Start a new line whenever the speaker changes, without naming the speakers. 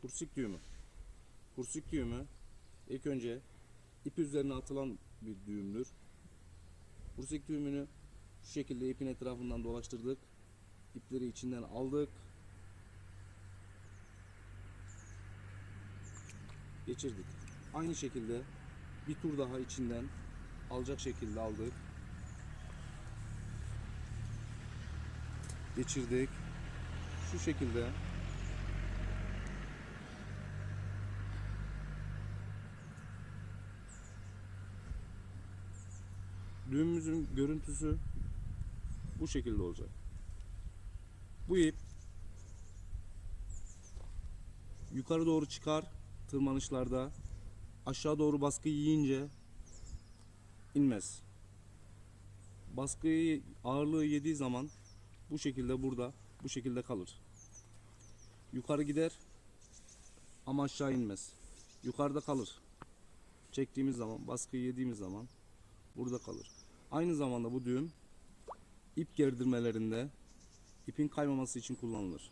Kursik düğümü. Kursik düğümü ilk önce ip üzerine atılan bir düğümdür. Kursik düğümünü şu şekilde ipin etrafından dolaştırdık. İpleri içinden aldık. Geçirdik. Aynı şekilde bir tur daha içinden alacak şekilde aldık. Geçirdik. Şu şekilde düğümümüzün görüntüsü bu şekilde olacak. Bu ip yukarı doğru çıkar tırmanışlarda aşağı doğru baskı yiyince inmez. Baskıyı ağırlığı yediği zaman bu şekilde burada bu şekilde kalır. Yukarı gider ama aşağı inmez. Yukarıda kalır. Çektiğimiz zaman baskıyı yediğimiz zaman burada kalır. Aynı zamanda bu düğüm ip gerdirmelerinde ipin kaymaması için kullanılır.